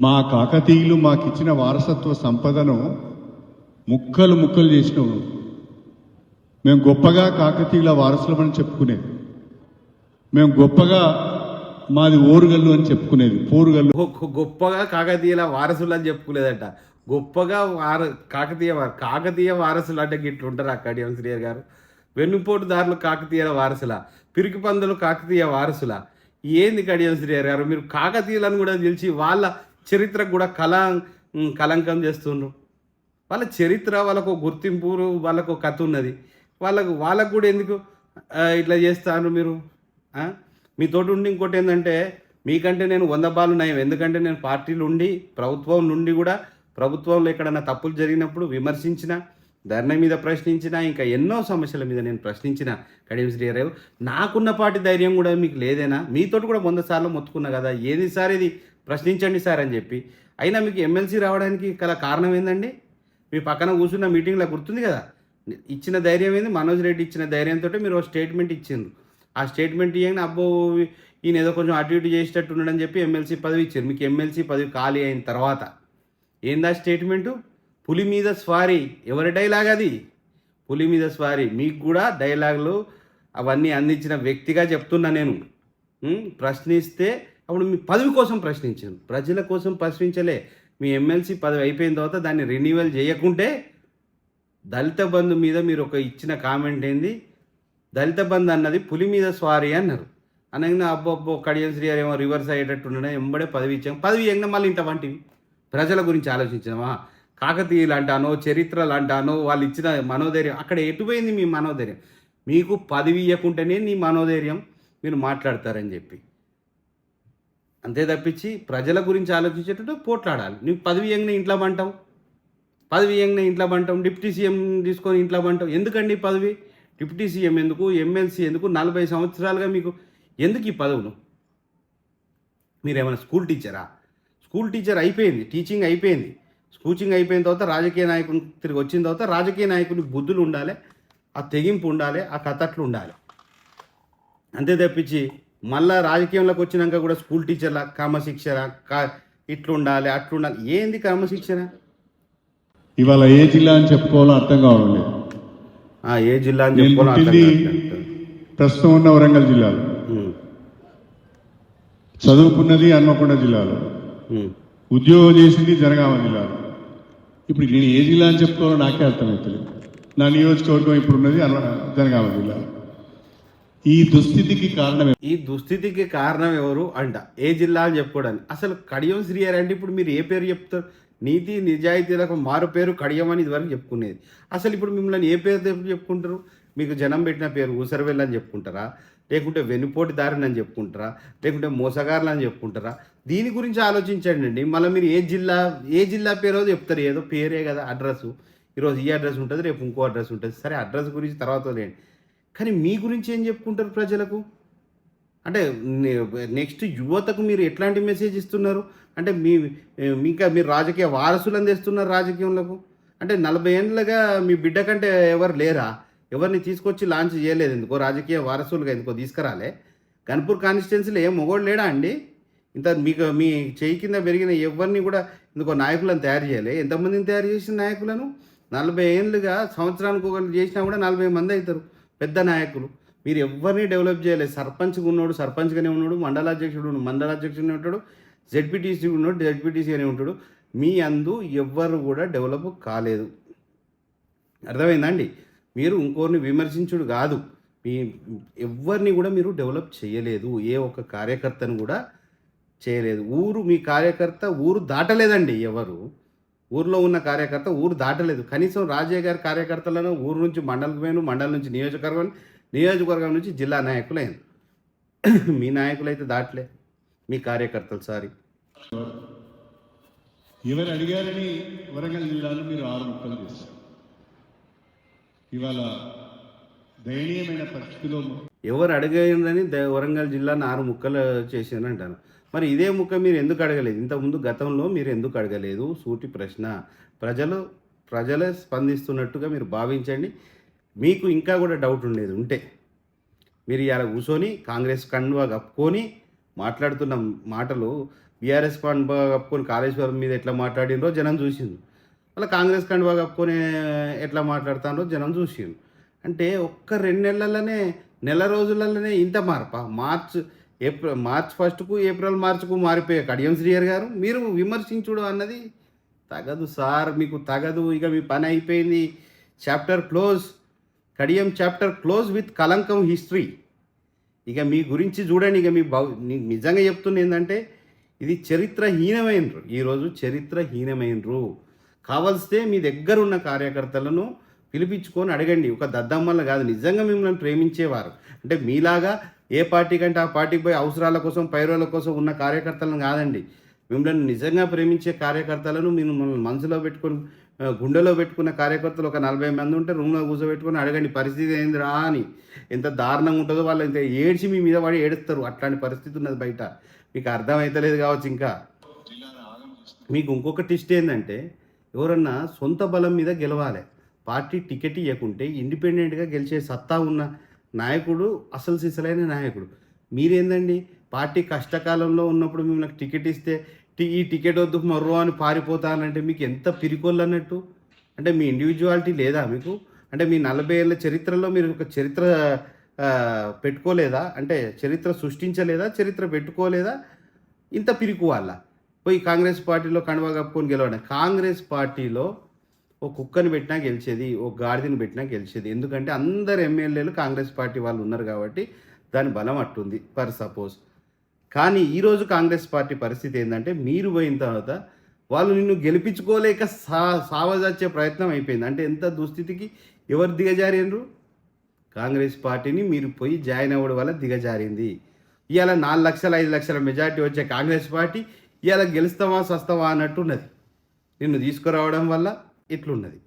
మా కాకతీయులు మాకిచ్చిన వారసత్వ సంపదను ముక్కలు ముక్కలు చేసినావు మేము గొప్పగా కాకతీయుల వారసులమని చెప్పుకునేది. మేము గొప్పగా మాది ఓరుగల్లు అని చెప్పుకునేది పోరుగల్లు. గొప్పగా కాకతీయుల వారసులు అని చెప్పుకోలేదట గొప్పగా వార కాకతీయ వార కాకతీయ వారసులు అంటే గిట్లు ఉంటారు అక్కడి శ్రీయర్ గారు. వెన్నుపోటుదారులు కాకతీయుల వారసుల పిరికి పందులు కాకతీయ వారసుల? ఏంది కడియం శ్రీయర్ గారు? మీరు కాకతీయులను కూడా తెలిసి వాళ్ళ చరిత్రకు కూడా కలం కలంకం చేస్తుండ్రు. వాళ్ళ చరిత్ర వాళ్ళకు గుర్తింపు వాళ్ళకు కథ ఉన్నది. వాళ్ళకు వాళ్ళకు కూడా ఎందుకు ఇట్లా చేస్తారు మీరు? మీతోటి ఉండి ఇంకోటి ఏంటంటే మీకంటే నేను వంద బాలు నయం. ఎందుకంటే నేను పార్టీలు ఉండి ప్రభుత్వం నుండి కూడా ప్రభుత్వంలో ఎక్కడన్నా తప్పులు జరిగినప్పుడు విమర్శించిన ధర్నా మీద ప్రశ్నించిన ఇంకా ఎన్నో సమస్యల మీద నేను ప్రశ్నించిన కడియం శ్రీరావు నాకున్నపాటి ధైర్యం కూడా మీకు లేదేనా? మీతోటి కూడా వంద సార్లు మొత్తుకున్నా కదా? ఏది సార్ ఇది? ప్రశ్నించండి సార్ అని చెప్పి. అయినా మీకు ఎమ్మెల్సీ రావడానికి గల కారణం ఏందండి? మీ పక్కన కూర్చున్న మీటింగ్లో గుర్తుంది కదా? ఇచ్చిన ధైర్యం ఏంది? మనోజ్ రెడ్డి ఇచ్చిన ధైర్యంతో మీరు ఒక స్టేట్మెంట్ ఇచ్చిండ్రు. ఆ స్టేట్మెంట్ ఇవ్వండి అబ్బో ఈయన ఏదో కొంచెం అటు ఇటు చేసేటట్టు ఉన్నాడని చెప్పి ఎమ్మెల్సీ పదవి ఇచ్చారు. మీకు ఎమ్మెల్సీ పదవి ఖాళీ అయిన తర్వాత. ఏందా స్టేట్మెంటు? పులి మీద స్వారీ. ఎవరి డైలాగ్ అది? పులి మీద స్వారీ. మీకు కూడా డైలాగులు అవన్నీ అందించిన వ్యక్తిగా చెప్తున్నా నేను. ప్రశ్నిస్తే అప్పుడు మీ పదవి కోసం ప్రశ్నించాను. ప్రజల కోసం ప్రశ్నించలే. మీ ఎమ్మెల్సీ పదవి అయిపోయిన తర్వాత దాన్ని రెన్యువల్ చేయకుంటే దళిత బంధు మీద మీరు ఒక ఇచ్చిన కామెంట్ ఏంది? దళిత బంధు అన్నది పులి మీద స్వారీ అన్నారు. అనగా అబ్బో కడియం శ్రీ గారు ఏమో రివర్స్ అయ్యేటట్టు ఎంబడే పదవి ఇచ్చాం. పదవి ఎంగ మళ్ళీ ఇంత వంటివి? ప్రజల గురించి ఆలోచించామా కాకతీయులు అంటానో చరిత్రలు అంటానో వాళ్ళు ఇచ్చిన మనోధైర్యం. అక్కడ ఎటుపోయింది మీ మనోధైర్యం? మీకు పదవి ఇవ్వకుంటేనే నీ మనోధైర్యం. మీరు మాట్లాడతారని చెప్పి. అంతే తప్పించి ప్రజల గురించి ఆలోచించేటట్టు పోట్లాడాలి. నీకు పదవి ఎంగనే ఇంట్లో పంటావు పదవి ఎంగనే ఇంట్లో పంటాం డిప్యూటీ సీఎం తీసుకొని ఇంట్లో పంటాం ఎందుకండి పదవి? డిప్యూటీ సీఎం ఎందుకు? ఎమ్మెల్సీ ఎందుకు? నలభై సంవత్సరాలుగా మీకు ఎందుకు ఈ పదవులు? మీరు ఏమైనా స్కూల్ టీచరా? స్కూల్ టీచర్ అయిపోయింది. టీచింగ్ అయిపోయింది. కోచింగ్ అయిపోయిన తర్వాత రాజకీయ నాయకుని తిరిగి వచ్చిన తర్వాత రాజకీయ నాయకుని బుద్ధులు ఉండాలి. ఆ తెగింపు ఉండాలి. ఆ కథట్లు ఉండాలి. అంతే తప్పించి మళ్ళా రాజకీయంలోకి వచ్చినాక కూడా స్కూల్ టీచర్ల క్రమశిక్షణ కా ఇట్లా ఉండాలి అట్లా ఉండాలి ఏంది క్రమశిక్షణ ఇవాళ ఏ జిల్లా అని చెప్పుకోవాలో అర్థం కావడం లేదు ఆ, ఏ జిల్లా అని చెప్పుకోవాలో. ప్రస్తుతం ఉన్న వరంగల్ జిల్లాలో. చదువుకున్నది హన్మకొండ జిల్లాలో. ఉద్యోగం చేసింది జనగామ జిల్లాలో. ఇప్పుడు నేను ఏ జిల్లా అని చెప్పుకోవాలో నాకే అర్థమవుతలేదు నా నియోజకవర్గం ఇప్పుడు ఉన్నది అన్న- జనగామ జిల్లా ఈ దుస్థితికి కారణం ఈ దుస్థితికి కారణం ఎవరు? అంట. ఏ జిల్లా అని చెప్పుకోవడానికి. అసలు కడియం శ్రీయర్ అంటే ఇప్పుడు మీరు ఏ పేరు చెప్తారు? నీతి నిజాయితీలకు మారు పేరు కడియం అని ఇదివరకు చెప్పుకునేది. అసలు ఇప్పుడు మిమ్మల్ని ఏ పేరు చెప్పుకుంటారు? మీకు జనం పెట్టిన పేరు ఊసరవెల్లి అని చెప్పుకుంటారా? లేకుంటే వెనుపోటి దారిని అని చెప్పుకుంటారా? లేకుంటే మోసగారులు అని చెప్పుకుంటారా? దీని గురించి ఆలోచించండి అండి. మళ్ళీ మీరు ఏ జిల్లా ఏ జిల్లా పేరో చెప్తారు. ఏదో పేరే కదా అడ్రస్ ఈరోజు ఈ అడ్రస్ ఉంటుంది రేపు ఇంకో అడ్రస్ ఉంటుంది. సరే అడ్రస్ గురించి తర్వాత లేండి కానీ మీ గురించి ఏం చెప్పుకుంటారు ప్రజలకు? అంటే నెక్స్ట్ యువతకు మీరు ఎట్లాంటి మెసేజ్ ఇస్తున్నారు? అంటే మీ ఇంకా మీరు రాజకీయ వారసులను తెస్తున్నారు రాజకీయంలో అంటే నలభై ఏళ్ళగా మీ బిడ్డ కంటే ఎవరు లేరా? ఎవరిని తీసుకొచ్చి లాంచ్ చేయలేదు ఎందుకో? రాజకీయ వారసులుగా ఎందుకో తీసుకురాలే? గన్పూర్ కాన్స్టిట్యున్సీలో ఏం మొగోడు లేడా అండి? ఇంత మీకు మీ చేయి కింద పెరిగిన ఎవరిని కూడా ఇందుకో నాయకులను తయారు చేయలే? ఎంతమందిని తయారు చేసిన నాయకులను? నలభై ఏళ్ళుగా సంవత్సరానికి ఒకరు చేసినా కూడా నలభై మంది అవుతారు. పెద్ద నాయకులు. మీరు ఎవరిని డెవలప్ చేయలేదు. సర్పంచ్గా ఉన్నాడు సర్పంచ్గానే ఉన్నాడు మండలాధ్యక్షుడు ఉన్నాడు, మండలాధ్యక్షుడు ఉంటాడు జెడ్పీటీసీ ఉన్నాడు జెడ్పీటీసీ అని ఉంటాడు. మీ అందు ఎవ్వరు కూడా డెవలప్ కాలేదు. అర్థమైందండి? మీరు ఇంకోరిని విమర్శించుడు కాదు. మీ ఎవరిని కూడా మీరు డెవలప్ చేయలేదు. ఏ ఒక్క కార్యకర్తను కూడా చేయలేదు. ఊరు మీ కార్యకర్త ఊరు దాటలేదండి ఎవరు. ఊర్లో ఉన్న కార్యకర్త ఊరు దాటలేదు. కనీసం రాజయ్య గారి కార్యకర్తలను ఊరు నుంచి మండలం పోయిన మండలం నుంచి నియోజకవర్గం నియోజకవర్గం నుంచి జిల్లా నాయకులైన మీ నాయకులైతే దాటలే. మీ కార్యకర్తలు సారీ. ఎవరు అడిగారని వరంగల్ జిల్లాలో మీరు ఆరు ముక్కలు చేశారు. ఇవాళ దయనీయమైన పరిస్థితిలో ఎవరు అడగని వరంగల్ జిల్లాను ఆరు ముక్కలు చేశాను అంటాను మరి ఇదే ముక్క మీరు ఎందుకు అడగలేదు? ఇంతకుముందు గతంలో మీరు ఎందుకు అడగలేదు? సూటి ప్రశ్న. ప్రజలు ప్రజలే స్పందిస్తున్నట్టుగా మీరు భావించండి. మీకు ఇంకా కూడా డౌట్ ఉండేది ఉంటే. మీరు ఇలా కూర్చొని కాంగ్రెస్ కండువా కప్పుకొని మాట్లాడుతున్న మాటలు బీఆర్ఎస్ కండువా కప్పుకొని కాళేశ్వరం మీద ఎట్లా మాట్లాడినరో జనం చూసింది మళ్ళీ కాంగ్రెస్ కండువా కప్పుకొని ఎట్లా మాట్లాడుతారో జనం చూసిండు అంటే ఒక్క రెండు నెలలనే నెల రోజులలోనే ఇంత మార్పా? మార్చ్ ఏప్రిల్ మార్చ్ ఫస్ట్కు ఏప్రిల్ మార్చ్కు మారిపోయే కడియం శ్రీయర్ గారు మీరు విమర్శించుడు అన్నది తగదు సార్ మీకు తగదు. ఇక మీ పని అయిపోయింది. Chapter close. Kadiyam chapter close with కలంకం history. ఇక మీ గురించి చూడండి. ఇక మీ భవ నీకు నిజంగా చెప్తున్న ఏంటంటే ఇది చరిత్రహీనమైనరు ఈరోజు చరిత్రహీనమైనరు కావలిస్తే మీ దగ్గర ఉన్న కార్యకర్తలను పిలిపించుకొని అడగండి. ఒక దద్దమ్మల కాదు నిజంగా మిమ్మల్ని ప్రేమించేవారు. అంటే మీలాగా ఏ పార్టీ కంటే ఆ పార్టీకి పోయి అవసరాల కోసం పైరోల కోసం ఉన్న కార్యకర్తలను కాదండి. మిమ్మల్ని నిజంగా ప్రేమించే కార్యకర్తలను మీరు మిమ్మల్ని మనసులో పెట్టుకొని గుండెలో పెట్టుకున్న కార్యకర్తలు ఒక నలభై మంది ఉంటే రూమ్లో కూర్చోబెట్టుకుని అడగండి పరిస్థితి ఏందిరా అని. ఎంత దారుణంగా ఉంటుందో వాళ్ళు ఇంత ఏడ్చి మీ మీద పడి ఏడుస్తారు. అట్లాంటి పరిస్థితి ఉన్నది బయట. మీకు అర్థమవుతలేదు కావచ్చు ఇంకా. మీకు ఇంకొక టిస్ట్ ఏంటంటే ఎవరన్నా సొంత బలం మీద గెలవాలి. పార్టీ టికెట్ ఇవ్వకుంటే ఇండిపెండెంట్గా గెలిచే సత్తా ఉన్న నాయకుడు అసలు సిసలైన నాయకుడు. మీరేందండి? పార్టీ కష్టకాలంలో ఉన్నప్పుడు మేము నాకు టికెట్ ఇస్తే ఈ టికెట్ వద్దు మర్రో అని పారిపోతానంటే మీకు ఎంత పిరికొల్లు అన్నట్టు? అంటే మీ ఇండివిజువాలిటీ లేదా మీకు? అంటే మీ నలభై ఏళ్ళ చరిత్రలో మీరు ఒక చరిత్ర పెట్టుకోలేదా? అంటే చరిత్ర సృష్టించలేదా? చరిత్ర పెట్టుకోలేదా? ఇంత పిరికి వాళ్ళ. పోయి కాంగ్రెస్ పార్టీలో కండువా కప్పుకొని గెలవడం. కాంగ్రెస్ పార్టీలో ఓ కుక్కని పెట్టినా గెలిచేది ఓ గాడిదని పెట్టినా గెలిచేది. ఎందుకంటే అందరు ఎమ్మెల్యేలు కాంగ్రెస్ పార్టీ వాళ్ళు ఉన్నారు కాబట్టి దాని బలం అట్టుంది ఫర్ సపోజ్. కానీ ఈరోజు కాంగ్రెస్ పార్టీ పరిస్థితి ఏంటంటే మీరు పోయిన తర్వాత వాళ్ళు నిన్ను గెలిపించుకోలేక సా సావజాచే ప్రయత్నం అయిపోయింది. అంటే ఎంత దుస్థితికి ఎవరు దిగజారినరు కాంగ్రెస్ పార్టీని మీరు పోయి జాయిన్ అవ్వడం వల్ల దిగజారింది. ఇవాళ నాలుగు లక్షల ఐదు లక్షల మెజార్టీ వచ్చే కాంగ్రెస్ పార్టీ ఇవాళ గెలుస్తావా సస్తావా అన్నట్టు ఉన్నది నిన్ను తీసుకురావడం వల్ల ఇట్లున్నది.